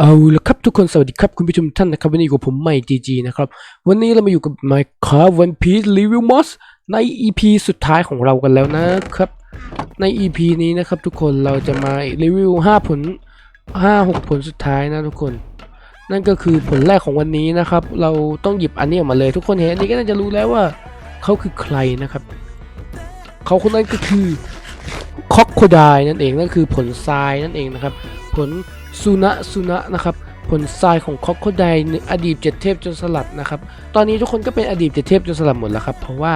เอาละครับทุกคนสวัสดีครับคุณผู้ชมท่านนะครับวันนี้อยู่กับผมใหม่จีจีนะครับวันนี้เรามาอยู่กับ Minecraft One Piece Review Mods ใน EP สุดท้ายของเรากันแล้วนะครับใน EP นี้นะครับทุกคนเราจะมารีวิว 5 ผล 5 6 ผลสุดท้ายนะทุกคน นั่นก็คือผลแรกของวันนี้นะครับ เราต้องหยิบอันนี้ออกมาเลย ทุกคนเห็นอันนี้ก็น่าจะรู้แล้วว่าเขาคือใครนะครับเขาคนนั้นก็คือคอกโคดายนั่นเองนั่นคือผลทรายนั่นเองนะครับผล สุนะสุนะนะครับผลทรายของคอกโคไดอดีตเจ็ดเทพจนสลัดนะครับตอนนี้ทุกคนก็เป็นอดีตเจ็ดเทพจนสลัดหมดแล้วครับเพราะว่า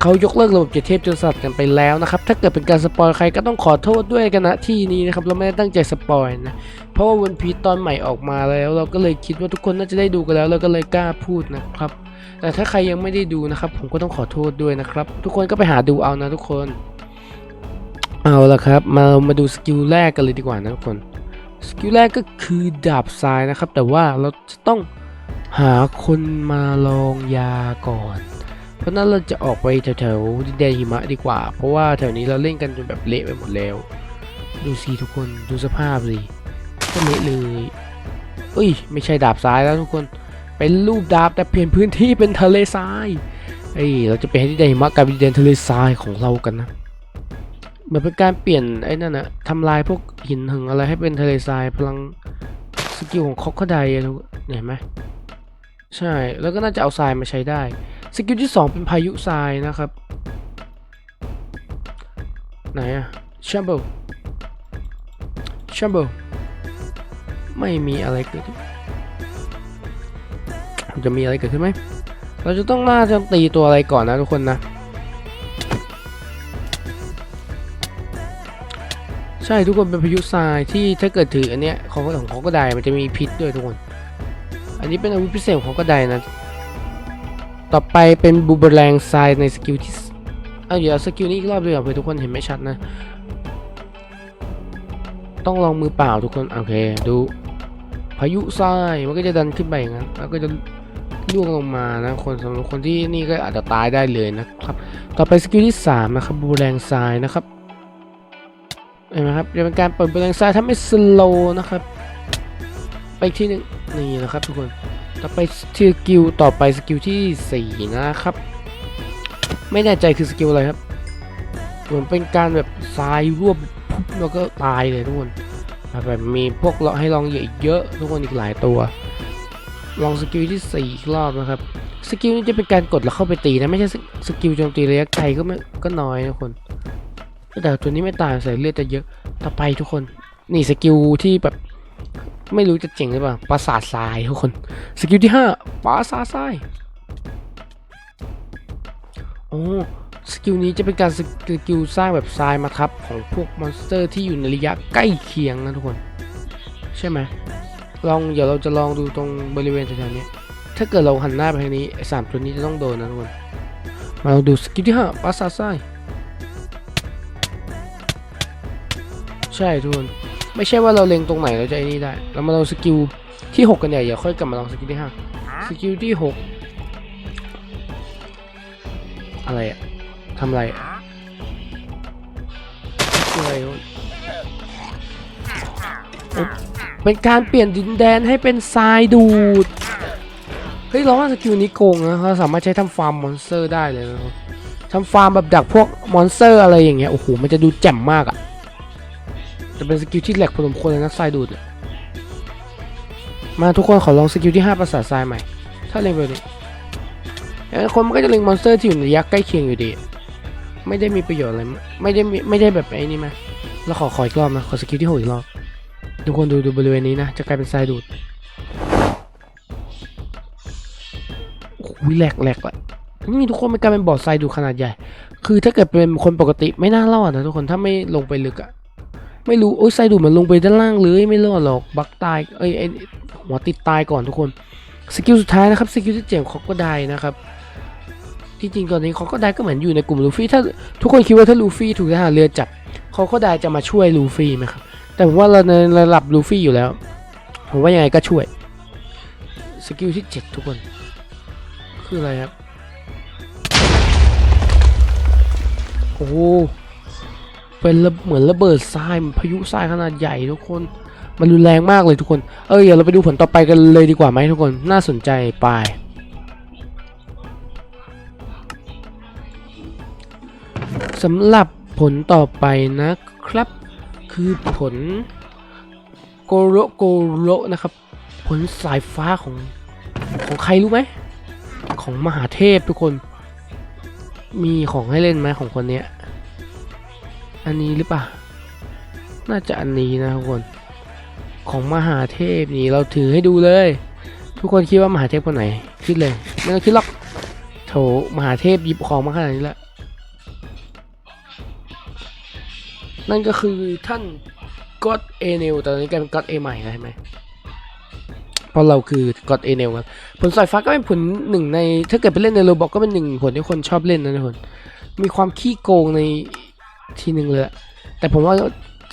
เขายกเลิกระบบเจ็ดเทพจนสลัดกันไปแล้วนะครับถ้าเกิดเป็นการสปอยใครก็ต้องขอโทษด้วยกันนะที่นี้นะครับเราไม่ได้ตั้งใจสปอยนะเพราะว่าวันพีตอนใหม่ออกมาแล้ว เราก็เลยคิดว่าทุกคนน่าจะได้ดูกันแล้วเราก็เลยกล้าพูดนะครับแต่ถ้าใครยังไม่ได้ดูนะครับ ผมก็ต้องขอโทษด้วยนะครับ ทุกคนก็ไปหาดูเอานะทุกคน เอาละครับ มามาดูสกิลแรกกันเลยดีกว่านะทุกคน สกิลแรกก็คือดาบทรายนะครับ แต่ว่าเราจะต้องหาคนมาลองยาก่อน เพราะนั้นเราจะออกไปแถวๆดินแดนหิมะดีกว่า เพราะว่าแถวนี้เราเล่นกันจนแบบเละไปหมดแล้ว ดูสิทุกคนดูสภาพสิก็เละเลยเอ้ย ไม่ใช่ดาบทรายแล้วทุกคนเป็นรูปดาบแต่เปลี่ยนพื้นที่เป็นทะเลทรายเอ้ยเราจะไปให้ดินแดนหิมะกลายเป็นดินแดนทะเลทรายของเรากันนะ เหมือนเป็นการเปลี่ยนไอ้นั่นนะทำลายพวกหินหึงอะไรให้เป็นทะเลทรายพลังสกิลของคอกคดายเห็นไหมใช่แล้วก็น่าจะเอาทรายมาใช้ได้ สกิลที่ 2 เป็นพายุทรายนะครับ ไหนอะชัมเบิลชัมเบิลไม่มีอะไรเกิดขึ้นจะมีอะไรเกิดขึ้นไหมเราจะต้องน่าจะตีตัวอะไรก่อนนะทุกคนนะ ใช่ทุกคนเป็นพายุทรายที่ถ้าเกิดถืออันเนี้ยของของเขาก็ได้มันจะมีพิษด้วยทุกคน อันนี้เป็นอาวุธพิเศษของเขาก็ได้นะ ต่อไปเป็นบูเบแรงทรายในสกิลที่เอาเดี๋ยวสกิลนี้อีกรอบเลยเผื่อทุกคนเห็นไม่ชัดนะ ต้องลองมือเปล่าทุกคนโอเคดูพายุทรายมันก็จะดันขึ้นไปอย่างนั้นแล้วก็จะล่วงลงมานะคนสำหรับคนที่นี่ก็อาจจะตายได้เลยนะครับ ต่อไปสกิลที่สามนะครับบูแรงทรายนะครับ เห็นไหมครับจะเป็นการเปิดเป็นแรงซ้ายทำให้สโลนะครับ ไปที่หนึ่งนี่นะครับทุกคนต่อไปสกิลต่อไปสกิลที่สี่นะครับ ไม่แน่ใจคือสกิลอะไรครับเหมือนเป็นการแบบทรายรวบปุ๊บแล้วก็ตายเลยทุกคนแบบมีพวกเราให้ลองเยอะอีกเยอะทุกคนอีกหลายตัว ลองสกิลที่สี่อีกรอบนะครับสกิลนี้จะเป็นการกดแล้วเข้าไปตีนะไม่ใช่สกิลโจมตีระยะไกลก็ไม่ก็น้อยนะทุกคน แต่ตัวนี้ไม่ตายใส่เลือดจะเยอะ ต่อไปทุกคน นี่สกิลที่แบบไม่รู้จะเจ๋งหรือเปล่าปราสาททรายทุกคน สกิลที่ห้าปราสาททรายโอ้สกิลนี้จะเป็นการสกิลสร้างแบบทรายมาทับของพวกมอนสเตอร์ที่อยู่ในระยะใกล้เคียงนะทุกคน ใช่ไหมลองเดี๋ยวเราจะลองดูตรงบริเวณแถวๆนี้ ถ้าเกิดเราหันหน้าไปทางนี้ไอ้สามตัวนี้จะต้องโดนนะทุกคน มาลองดูสกิลที่ห้าปราสาททราย ใช่ทุกคนไม่ใช่ว่าเราเล็งตรงไหนเราจะไอ้นี่ได้ เรามาลองสกิลที่ 6 กันเนี่ยเดี๋ยวค่อยกลับมาลองสกิลที่5สกิลที่ 6 อะไรอะทำอะไรอะอะไรเป็นการเปลี่ยนดินแดนให้เป็นทรายดูด เฮ้ยเราว่าสกิลนี้โกงนะเขาสามารถใช้ทำฟาร์มมอนสเตอร์ได้เลยนะทำฟาร์มแบบดักพวกมอนสเตอร์อะไรอย่างเงี้ย โอ้โห มันจะดูแจ่มมากอะ จะเป็นสกิลที่แหลกพอสมควรเลยนะทรายดูดมาทุกคนขอลองสกิลที่ 5 ประสาททรายใหม่ ถ้าเล็งไปนี้อย่างนั้นคนมันก็จะเล็งมอนสเตอร์ที่อยู่ในระยะใกล้เคียงอยู่ดี ไม่ได้มีประโยชน์อะไร ไม่ได้ไม่ได้แบบไอ้นี่ไหมแล้วขอขออีกรอบนะ ขอสกิลที่หกอีกรอบ ทุกคนดูดูบริเวณนี้นะ จะกลายเป็นทรายดูดโอ้โหแหลกแหลกอะนี่ทุกคนมันกลายเป็นบ่อทรายดูดขนาดใหญ่ คือถ้าเกิดเป็นคนปกติไม่น่ารอดนะทุกคน ถ้าไม่ลงไปลึกอะ ไม่รู้โอ้ยไซดูดมันลงไปด้านล่างเลยไม่รอดหรอกบักตายเอ้ยไอหัวติดตายก่อนทุกคนสกิลสุดท้ายนะครับสกิลที่เจ๋งเขาก็ได้นะครับที่จริงตอนนี้เขาก็ได้ก็เหมือนอยู่ในกลุ่มลูฟี่ถ้าทุกคนคิดว่าถ้าลูฟี่ถูกทหารเรือจับเขาก็ได้จะมาช่วยลูฟี่ไหมครับแต่ผมว่าเราในระดับลูฟี่อยู่แล้วผมว่ายังไงก็ช่วยสกิลที่เจ็ดทุกคน คืออะไรครับ โอ้ เป็นเหมือนระเบิดทรายมือนพายุทรายขนาดใหญ่ทุกคน มันรุนแรงมากเลยทุกคน เออเดี๋ยวเราไปดูผลต่อไปกันเลยดีกว่าไหมทุกคน น่าสนใจไปสำหรับผลต่อไปนะครับ คือผลโกโรโกโรนะครับ ผลสายฟ้าของของใครรู้ไหม ของมหาเทพทุกคน มีของให้เล่นไหมของคนเนี้ย อันนี้หรือเปล่า น่าจะอันนี้นะทุกคน ของมหาเทพนี่เราถือให้ดูเลย ทุกคนคิดว่ามหาเทพคนไหน คิดเลย ไม่ต้องคิดหรอก โถมหาเทพหยิบของมาขนาดนี้แล้ว นั่นก็คือท่านก็อดเอเนลแต่ตอนนี้กลายเป็นก็อดเอใหม่แล้วใช่ไหมเพราะเราคือก็อดเอเนลครับผลสายฟ้าก็เป็นผลหนึ่งใน ถ้าเกิดไปเล่นในโรบอกก็เป็นหนึ่งผลที่คนชอบเล่นนะทุกคน มีความขี้โกงใน ทีหนึ่งเลยอะแต่ผมว่า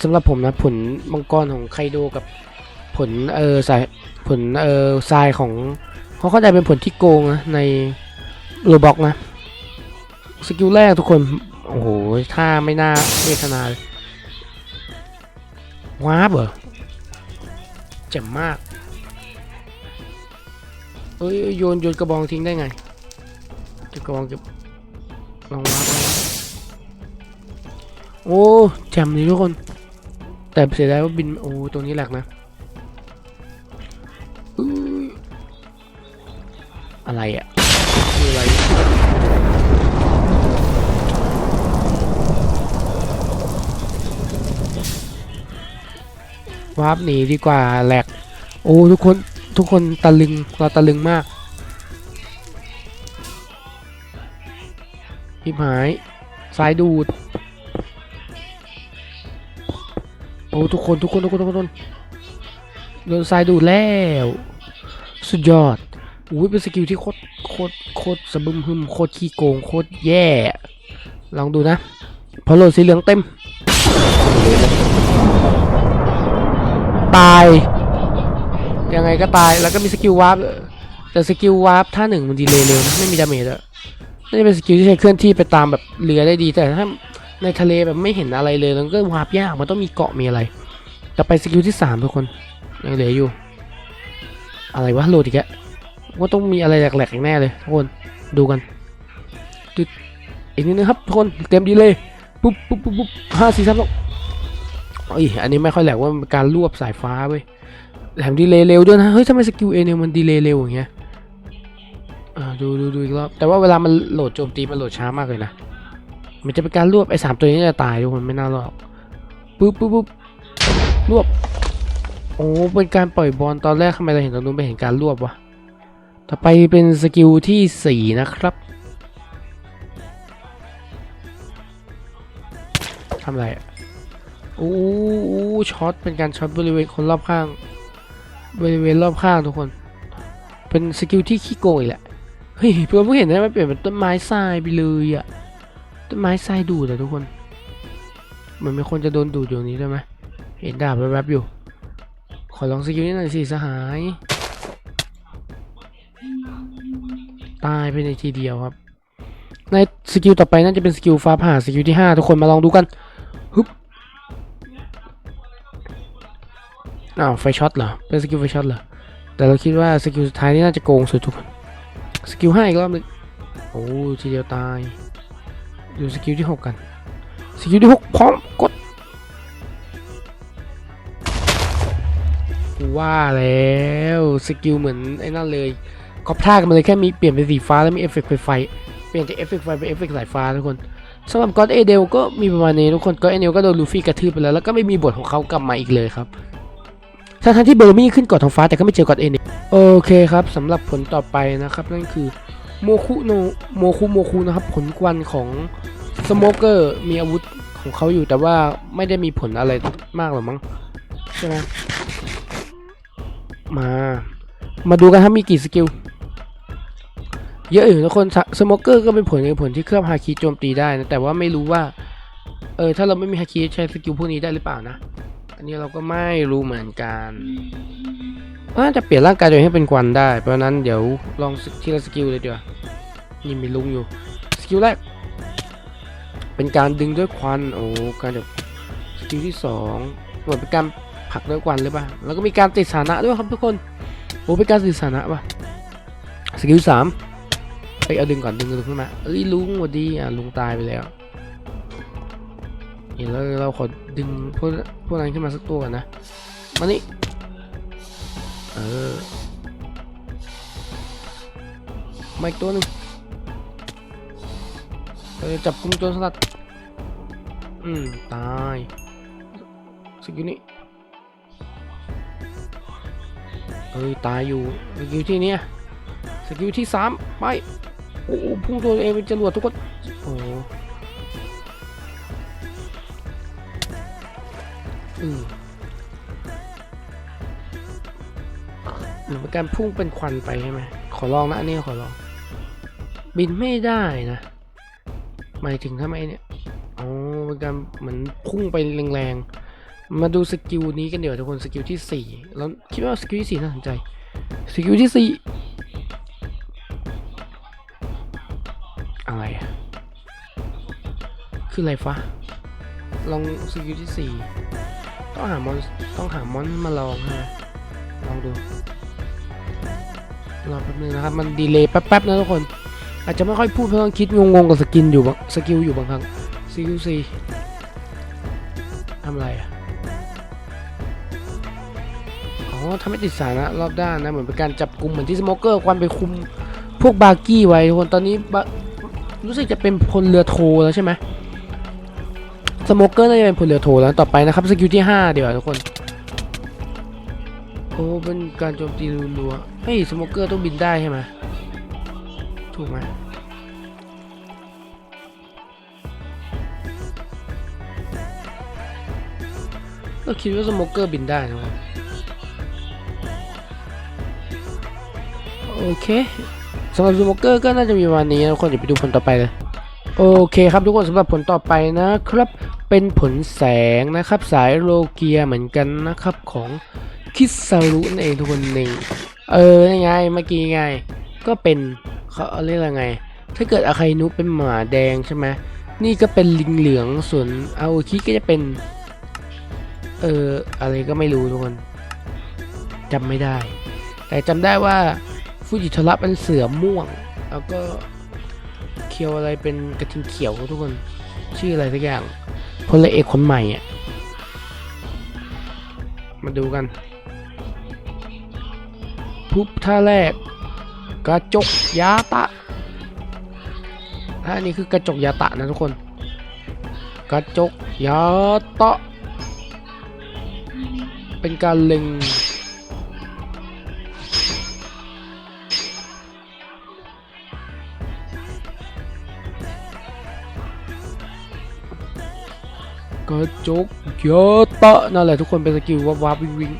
สำหรับผมนะผลมังกรของไคโดกับผลเออสายผลเออทรายของเขาเข้าใจเป็นผลที่โกงนะในโรบอกนะสกิลแรกทุกคนโอ้โหท่าไม่น่าเวทนาเลยว้าบเหรอเจ็บมากเอ้ยโยนโยนกระบองทิ้งได้ไงเก็บกระบองเก็บลองว้าบ โอ้แจ่มเลยทุกคน แต่เสียดายว่าบิน โอ้ตัวนี้แหลกนะ อะไรอะ่ะคืออะไรวาร์ปหนีดีกว่าแหลก โอ้ทุกคนทุกคนตะลึงเราตะลึงมากพิมหาย สายดูด อ้ทุกคนทุกคนทุกคนทุกคนโดนสายดูแล้ว สุดยอดอุ้ยเป็นสกิลที่โคตรโคตรโคตรสะบึมหึมโคตรขี้โกงโคตรแย่ ลองดูนะ พอโหลดสีเหลืองเต็ม ตาย ยังไงก็ตายแล้วก็มีสกิลวาร์ปแต่สกิลวาร์ปท่าหนึ่งมันดีเลยเร็วนะไม่มีดาเมจอะน่าจะเป็นสกิลที่ใช้เคลื่อนที่ไปตามแบบเรือได้ดีแต่ถ้า ในทะเลแบบไม่เห็นอะไรเลยมันก็วาร์ปยากมันต้องมีเกาะมีอะไรต่ไปสกิลที่สามทุกคนยังเหลืออยู่ อะไรวะโหลดอีกแล้วว่าต้องมีอะไรแหลกๆแน่เลยทุกคนดูกันตึ๊ดอีกนิดนึงครับทุกคนเต็มดีเลยปุ๊บปุ๊บปุ๊บปุ๊บห้าสี่สามสองเอ้ยอันนี้ไม่ค่อยแหลกว่ามันการรวบสายฟ้าเว้ยแถมดีเลยเร็วด้วยนะเฮ้ยทำไมสกิลเอเนี่ยมันดีเลยเร็วอย่างเงี้ยดูดูดูอีกรอบแต่ว่าเวลามันโหลดโจมตีมันโหลดช้ามากเลยนะ มันจะเป็นการรวบไอ้สามตัวนี้จะตายทุกคนไม่น่ารอดปุ๊บปุ๊บปุ๊บรวบโอ้เป็นการปล่อยบอลตอนแรกทำไมเราเห็นตรงนู้นไม่เห็นการรวบวะต่อไปเป็นสกิลที่สี่นะครับทำอะไรอะโอ้โอ้ช็อตเป็นการช็อตบริเวณคนรอบข้าง บริเวณรอบข้างทุกคน เป็นสกิลที่ขี้โกงอีกแหละ เฮ้ยเพื่อนเพิ่งเห็นได้มันเปลี่ยนเป็นต้นไม้ทรายไปเลยอะ ต้นไม้ทรายดูดอะทุกคน เหมือนมีคนจะโดนดูดอยู่ตรงนี้ได้ไหมเห็นดาบแวบๆอยู่ ขอลองสกิลนี้หน่อยสิสหาย ตายไปในทีเดียวครับ ในสกิลต่อไปน่าจะเป็นสกิลฟ้าผ่าสกิลที่ห้าทุกคนมาลองดูกันฮึอ้าวไฟช็อตเหรอ เป็นสกิลไฟช็อตเหรอ แต่เราคิดว่าสกิลสุดท้ายนี่น่าจะโกงสุดทุกคน สกิลห้าอีกรอบนึงโอ้ทีเดียวตาย ดูสกิลที่หกกัน สกิลที่หกพร้อมกดว่าแล้วสกิลเหมือนไอ้นั่นเลยก็พลาดกันมาเลยแค่มีเปลี่ยนเป็นสีฟ้าแล้วมีเอฟเฟกต์ไฟไฟ เปลี่ยนจากเอฟเฟกต์ไฟเป็นเอฟเฟกต์สายฟ้าทุกคนสำหรับก็อดเอเดลก็มีประมาณนี้ทุกคนก็อดเอเดลก็โดนลูฟี่กระทืบไปแล้วแล้วก็ไม่มีบทของเขากลับมาอีกเลยครับทั้งที่เบอร์มี่ขึ้นกาะท้องฟ้าแต่ก็ไม่เจอกอดเอเดลโอเคครับสำหรับผลต่อไปนะครับนั่นคือ โมคุโนโมคุโมคุนะครับผลควันของสโมเกอร์มีอาวุธของเขาอยู่แต่ว่าไม่ได้มีผลอะไรมากหรอกมั้งใช่ไหมมา มาดูกันครับมีกี่สกิล เยอะอยู่ทุกคนสโมเกอร์ก็เป็นผลในผลที่เคลือบฮาคิโจมตีได้นะแต่ว่าไม่รู้ว่าเออถ้าเราไม่มีฮาคิใช้สกิลพวกนี้ได้หรือเปล่านะ อันนี้เราก็ไม่รู้เหมือนกัน ว่าจะเปลี่ยนร่างกายตัวเองให้เป็นควันได้ เพราะนั้นเดี๋ยวลองทีละสกิลเลยเดีกว่านี่มีลุงอยู่ สกิลแรก เป็นการดึงด้วยควัน โอ้ การแบบสกิลที่สองเหมือนเป็นการผักด้วยควันหรือเปล่าแล้วก็มีการติดสานะด้วยครับทุกคน โอ้ เป็นการติดสานะป่ะ สกิลสามเอ้ยเอาดึงก่อนดึงดึงขึ้นมา เอ้ยลุงสวัสดี อะลุงตายไปแล้วเห็นแล้วเราขอดึงพวกพวกนั้นขึ้นมาสักตัวกันนะ มานี่ เออมาอีกตัวหนึ่งเราจะจับกุมโจรสลัด อืม ตายสกิลนี้เอ้ย ตายอยู่สกิลที่เนี้ยสกิลที่สามไป โอ้พุ่งตัวเองเป็นจรวดทุกคน หมือนเป็นการพุ่งเป็นควันไปใช่ไหมขอลองนะอันนี้ขอลอง บินไม่ได้นะหมายถึงทำไมเนี่ยอ๋อเป็นการเหมือนพุ่งไปแรงๆ มาดูสกิลนี้กันเดี๋ยวทุกคนสกิลที่สี่แล้วคิดว่าสกิลที่สี่น่าสนใจสกิลที่สี่อะไรอะคืออะไรฟะลองสกิลที่สี่ต้องหามอนต้องหามอนมาลองใช่ไหมลองดู รอแป๊บนึงนะครับ มันดีเลย์แป๊บๆนะทุกคน อาจจะไม่ค่อยพูดเพราะต้องคิดงงๆกับสกินอยู่บางสกิลอยู่บางครั้ง CQC ทำอะไรอะอ๋อทำให้ติดสารนะรอบด้านนะ เหมือนเป็นการจับกลุ่มเหมือนที่สโมเกอร์ควันไปคุมพวกบาร์กี้ไว้ทุกคนตอนนี้รู้สึกจะเป็นพลเรือโทแล้วใช่ไหมสโมเกอร์น่าจะเป็นพลเรือโทแล้วต่อไปนะครับสกิลที่ 5 เดี๋ยวทุกคน โอ้ เป็นการโจมตีรัวๆเฮ้ยสโมเกอร์ต้องบินได้ใช่ไหมถูกไหมเราคิดว่าสโมเกอร์บินได้นะครับโอเคสำหรับสโมเกอร์ก็น่าจะมีประมาณนี้นะทุกคนเดี๋ยวไปดูผลต่อไปเลย โอเคครับทุกคนสำหรับผลต่อไปนะครับ เป็นผลแสงนะครับ สายโลเกียเหมือนกันนะครับของ คิสารุนั่นเองทุกคนหนึ่งเออยังไงเมื่อกี้ไง ก็เป็นเขาเรียกอะไรไง ถ้าเกิดอาคานุเป็นหมาแดงใช่ไหมนี่ก็เป็นลิงเหลืองส่วนอาโอคิก็จะเป็น เอออะไรก็ไม่รู้ทุกคนจำไม่ได้ แต่จำได้ว่าฟูจิทระเป็นเสือม่วง แล้วก็เคียวอะไรเป็นกระทิงเขียวทุกคน ชื่ออะไรสักอย่างพลเอกคนใหม่อะ มาดูกัน พุบท่าแรก กระจกยาตะท่านี้คือกระจกยาตะนะทุกคน กระจกยาตะ เป็นการเล็งกระจกเยอะตะนั่นแหละทุกคนเป็นสกิลวับวับวิ่งวิ่ง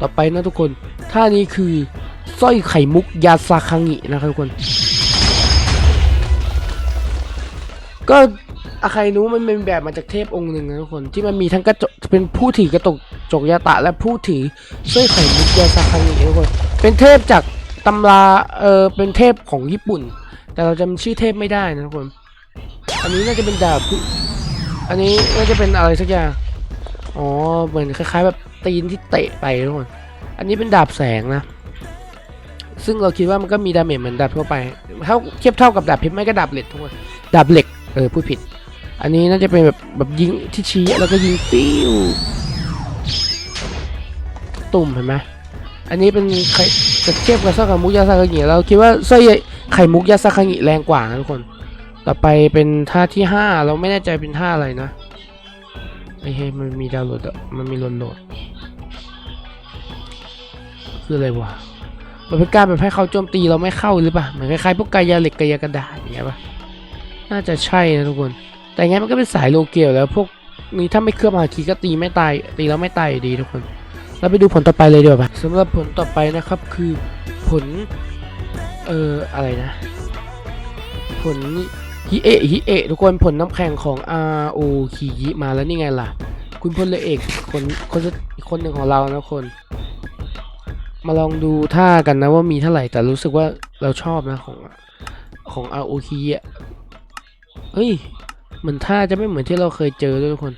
ต่อไปนะทุกคนท่านี้คือสร้อยไข่มุกยาซาคังินะครับทุกคน ก็อาใครรู้มันเป็นแบบมาจากเทพองค์หนึ่งนะทุกคน ที่มันมีทั้งกระจกเป็นผู้ถือกระตกจกยาตะ และผู้ถือสร้อยไข่มุกยาซาคังินะทุกคน เป็นเทพจากตำราเออเป็นเทพของญี่ปุ่น แต่เราจำชื่อเทพไม่ได้นะทุกคน อันนี้น่าจะเป็นดาบอันนี้น่าจะเป็นอะไรสักอย่าง อ๋อเหมือนคล้ายๆ แบบตีนที่เตะไปทุกคนอันนี้เป็นดาบแสงนะ ซึ่งเราคิดว่ามันก็มีดาเมจเหมือนดาบทั่วไปเท่าเทียบเท่ากับดาบเพชรไม่ก็ดาบเหล็กทุกคนดาบเหล็กเออพูดผิด อันนี้น่าจะเป็นแบบแบบยิงที่ชี้แล้วก็ยิงปิ้วตุ่มเห็นไหมอันนี้เป็นไข่จะเทียบกับสร้อยไข่มุกยาซาคางิเราคิดว่าสร้อยไข่มุกยาซาคางิแรงกว่านะทุกคน ต่อไปเป็นท่าที่ห้าเราไม่แน่ใจเป็นท่าอะไรนะ ไอ้เฮ้ยมันมีดาวน์โหลดอะมันมีโหลดโหลดคืออะไรวะมันเป็นการแบบให้เขาโจมตีเราไม่เข้าหรือเปล่าเหมือนคล้ายๆพวกกายาเหล็กกายากระดาษอย่างเงี้ยปะน่าจะใช่นะทุกคน แต่งั้นมันก็เป็นสายโลเกลแล้วพวกนี้ถ้าไม่เคลือบฮาคีก็ตีไม่ตายตีแล้วไม่ตายดีทุกคน เราไปดูผลต่อไปเลยดีกว่าปะสำหรับผลต่อไปนะครับคือผล เอ่ออะไรนะ ผล ฮิเอะฮิเอะทุกคนผลน้ำแข็งของ R O คียิมาแล้วนี่ไงล่ะ คุณพลเอเอกคนคนอีกคนหนึ่งของเรานะคน มาลองดูท่ากันนะว่ามีเท่าไหร่แต่รู้สึกว่าเราชอบนะของของ R O คียิเฮ้ยเหมือนท่าจะไม่เหมือนที่เราเคยเจอด้วยทุกคน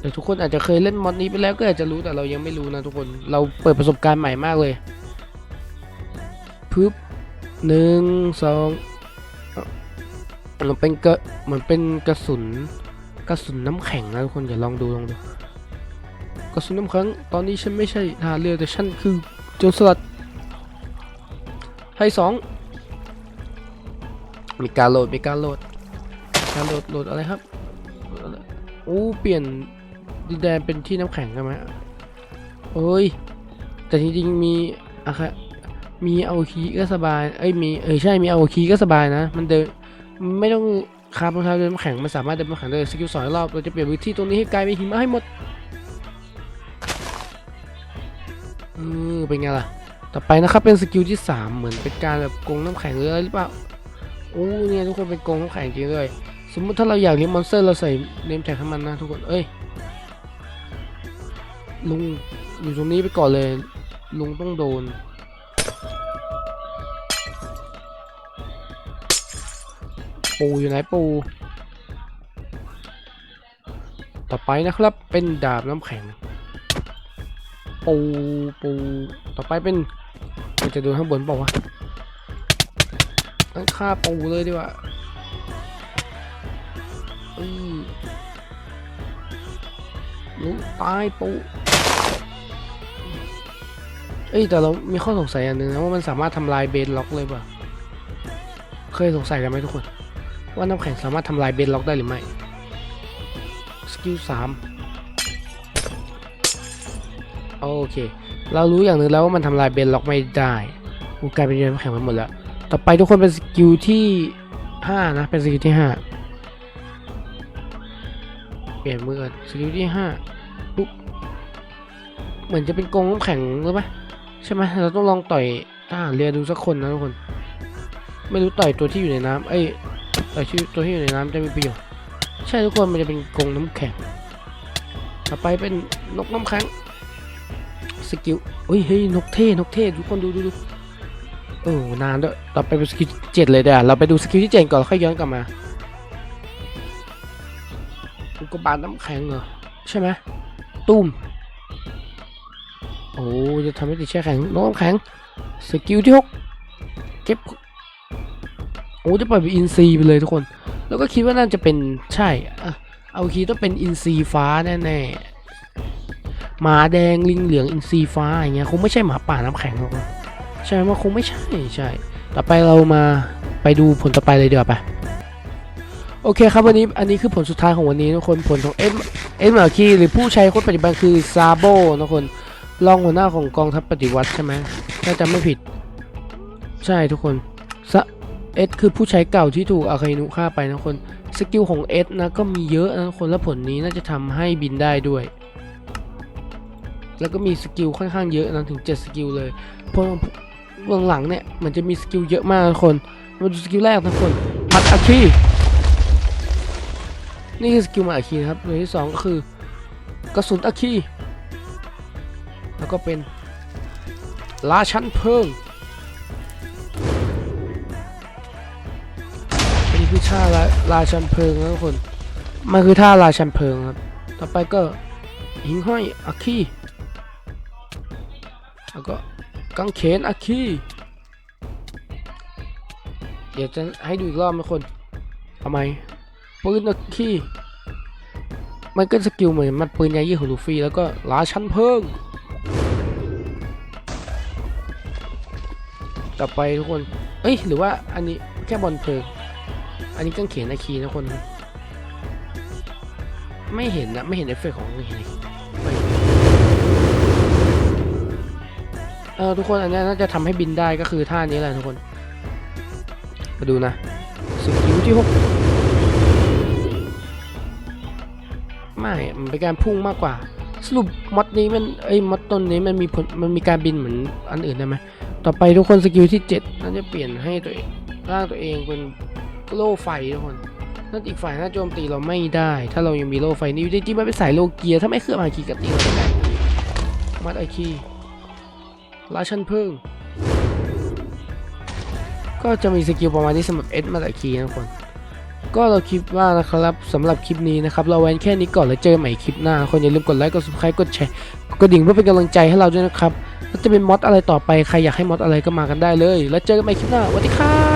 แต่ทุกคนอาจจะเคยเล่นมอดนี้ไปแล้วก็อาจจะรู้แต่เรายังไม่รู้นะทุกคน เราเปิดประสบการณ์ใหม่มากเลยปึ๊บ หนึ่งสองมันเป็นกระเหมือนเป็นกระสุนกระสุนน้ำแข็งนะทุกคนอย่าลองดูลองดูกระสุนน้ำแข็งตอนนี้ฉันไม่ใช่ทหารเรือแต่ฉันคือโจรสลัดให้สองมีการโหลดมีการโหลดการโหลดโหลดอะไรครับโหลดอะไรโอ้เปลี่ยนดินแดนเป็นที่น้ำแข็งใช่ไหมเอ้ยแต่จริงๆมีอะครับ มีเอาคีก็สบาย เอ้ยมีเออใช่มีเอาคีก็สบายนะ มันเดินไม่ต้องคาบรองเท้าเดินแข็งมันสามารถเดินแข็งได้สกิลสองรอบเราจะเปลี่ยนพื้นที่ตรงนี้ให้กลายเป็นหิมะให้หมดเออเป็นไงล่ะ ต่อไปนะครับเป็นสกิลที่ 3 เหมือนเป็นการแบบกงน้ำแข็งหรืออะไรหรือเปล่าโอ้เนี่ยทุกคนเป็นกงน้ำแข็งจริงเลยสมมุติถ้าเราอยากเลี้ยงมอนสเตอร์เราใส่เนมแท็กให้มันนะทุกคนเอ้ยลุงอยู่ตรงนี้ไปก่อนเลย ลุงต้องโดน ปูอยู่ไหนปู ต่อไปนะครับเป็นดาบน้ำแข็ง ปูปูต่อไปเป็นจะโดนข้างบนเปล่าวะตั้งค่าปูเลยดีกว่าอือรู้ตายปูเอ้ยแต่เรามีข้อสงสัยอันหนึ่งนะว่ามันสามารถทำลายเบนล็อกเลยป่ะ เคยสงสัยกันไหมทุกคน ว่าน้ำแข็งสามารถทำลายเบนล็อกได้หรือไม่ สกิลสามโอเค เรารู้อย่างหนึ่งแล้วว่ามันทำลายเบนล็อกไม่ได้กูกลายเป็นเรื่องแข็งไปหมดแล้ว ต่อไปทุกคนเป็นสกิลที่ห้านะ เป็นสกิลที่ห้าเปลี่ยนมือก่อนสกิลที่ห้าปุ๊บ เหมือนจะเป็นกงน้ำแข็งหรือเปล่ใช่ไหมเราต้องลองต่อยทหารเรือดูสักคนนะทุกคน ไม่รู้ต่อยตัวที่อยู่ในน้ำเอ้ย อชื่อตัวที่อยู่ในน้ำจะมีประโยชน์ใช่ทุกคนมันจะเป็นกรงน้ำแข็งต่อไปเป็นนกน้ำแข็งสกิลเฮ้ยเฮ้ยนกเท่นกเท่ทุกคนดูดูดูโอ้นานด้วยต่อไปเป็นสกิลเจ็ดเลยเดี๋ยวเราไปดูสกิลที่เจ็ดก่อนแล้วค่อยย้อนกลับมาอุกบาตน้ำแข็งเหรอใช่ไหมตุ้มโอ้จะทำให้ติดแช่แข็งน้ำแข็งสกิลที่หกเก็บ โอ้จะปล่อยเป็นอินซีไปเลยทุกคน แล้วก็คิดว่าน่าจะเป็นใช่อะเอาคีต้องเป็นอินซีฟ้าแน่ๆหมาแดงลิงเหลืองอินทรีฟ้าอย่างเงี้ยคงไม่ใช่หมาป่าน้ำแข็งหรอกใช่ไหมว่าคงไม่ใช่ใช่ ต่อไปเรามาไปดูผลต่อไปเลยเดีกว่าไปโอเคครับวันนี้อันนี้คือผลสุดท้ายของวันนี้ทุกคนผลของเอ็มเอ็มอาคีหรือผู้ใช้คนปัจจุบันคือซาโบนะคนรองหัวหน้าของกองทัพปฏิวัติใช่ไหมถ้าจำไม่ผิด ใช่ทุกคนซะ เอสคือผู้ใช้เก่าที่ถูกอาคาอินุฆ่าไปนะคน สกิลของเอสนะก็มีเยอะนะคนและผลนี้น่าจะทำให้บินได้ด้วย แล้วก็มีสกิลค่อนข้างเยอะนะถึง 7 สกิลเลยเพราะเบื้องหลังเนี่ยมันจะมีสกิลเยอะมากนะคน มาดูสกิลแรกนะคน พัดอาคีนี่คือสกิลมาอาคีนะครับตัวที่สองก็คือกระสุนอาคีแล้วก็เป็นราชันเพลิง คือท่าราราชันเพลิงนะทุกคน มันคือท่าราชันเพลิงครับ ต่อไปก็หิงห้อยอาคีแล้วก็กางเขนอาคีเดี๋ยวจะให้ดูอีกรอบนะคนทำไมปืนอาคีมันก็สกิลเหมือนมันปืนยายี่ของลูฟี่แล้วก็ราชันเพิง ต่อไปทุกคน เอ้ยหรือว่าอันนี้แค่บอลเพลิง อันนี้กางเขนอาคีนะคน ไม่เห็นนะไม่เห็นเอฟเฟกของกางเขนอาคีไม่เออทุกคนอันนี้น่าจะทำให้บินได้ก็คือท่านี้แหละทุกคน มาดูนะสกิลที่หกไม่ มันเป็นการพุ่งมากกว่า สรุปมอดนี้มันไอ้ยมอดต้นนี้มันมีผลมันมีการบินเหมือนอันอื่นได้ไหมต่อไปทุกคนสกิลที่ 7น่าจะเปลี่ยนให้ตัวเองร่างตัวเองเป็น โล่ไฟทุกคนนั่นอีกฝ่ายน่าโจมตีเราไม่ได้ ถ้าเรายังมีโล่ไฟนี่จริงๆมันเป็นสายโลเกียร์ถ้าไม่เคลื่อนมาคีกับตีเราได้มัดไอคีราชันพึ่งก็จะมีสกิลประมาณนี้สำหรับเอสมาตะคีนะทุกคนก็เราคิดว่านะครับสำหรับคลิปนี้นะครับ เราไว้แค่นี้ก่อนแล้วเจอกันใหม่คลิปหน้า คนอย่าลืมกดไลค์กด subscribe กดแชร์กดดิ่งเพื่อเป็นกำลังใจให้เราด้วยนะครับแล้วจะเป็นมอดอะไรต่อไปใครอยากให้มอดอะไรก็มากันได้เลย แล้วเจอกันใหม่คลิปหน้าสวัสดีครับ